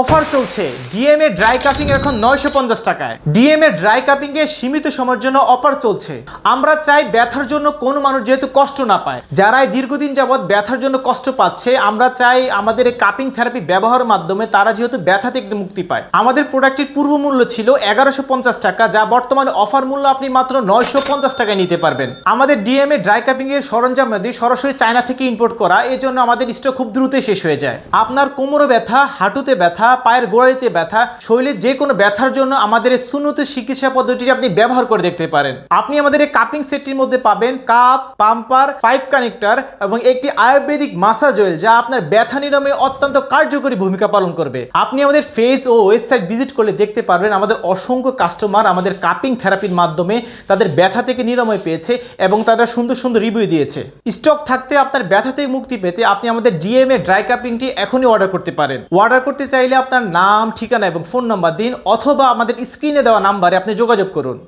Offer চলছে। DMA dry cupping এখন নয়শো পঞ্চাশ টাকায়। ডিএমএ ড্রাই কাপিং এর সীমিত সময়ের জন্য অফার চলছে। আমরা চাই ব্যথার জন্য কোনো মানুষ যেহেতু কষ্ট না পায়। যারা দীর্ঘদিন যাবৎ ব্যথার জন্য কষ্ট পাচ্ছে, আমরা চাই আমাদের এই কাপিং থেরাপি ব্যবহারের মাধ্যমে তারা যেহেতু ব্যথা থেকে মুক্তি পায়। আমাদের প্রোডাক্টের পূর্ব মূল্য ছিল এগারোশো পঞ্চাশ টাকা, যা বর্তমানে অফার মূল্য আপনি মাত্র নয়শো পঞ্চাশ টাকায় নিতে পারবেন। আমাদের ডিএমএ ড্রাই কাপিং এর সরঞ্জাম নদী সরাসরি চায়না থেকে ইম্পোর্ট করা এই জন্য আমাদের স্টক খুব দ্রুত শেষ হয়ে যায়। আপনার কোমরে ব্যথা, হাঁটুতে ব্যথা পায়ের গোড়ালিতে ব্যথা শরীরের যে কোনো ব্যথার জন্য আমাদের সুন্নত চিকিৎসা পদ্ধতিটি আপনি ব্যবহার করে দেখতে পারেন। আপনি আমাদের এই কাপিং সেটটির মধ্যে পাবেন কাপ, পাম্পার, পাইপ কানেক্টর এবং একটি আয়ুর্বেদিক মাসাজ অয়েল যা আপনার ব্যথা নিরাময়ে অত্যন্ত কার্যকরী ভূমিকা পালন করবে। আপনি আমাদের ফেজ ও ওয়েবসাইট ভিজিট করলে দেখতে পারবেন আমাদের অসংখ্য কাস্টমার আমাদের কাপিং থেরাপির মাধ্যমে তাদের ব্যথা থেকে নিরাময় পেয়েছে এবং তারা সুন্দর সুন্দর রিভিউ দিয়েছে। স্টক থাকতে আপনার ব্যথা থেকে মুক্তি পেতে আপনি আমাদের ডিএমএ ড্রাই কাপিংটি এখনই অর্ডার করতে পারেন। অর্ডার করতে চাইলে আপনার নাম, ঠিকানা এবং ফোন নাম্বার দিন অথবা আমাদের স্ক্রিনে দেওয়া নাম্বারে আপনি যোগাযোগ করুন।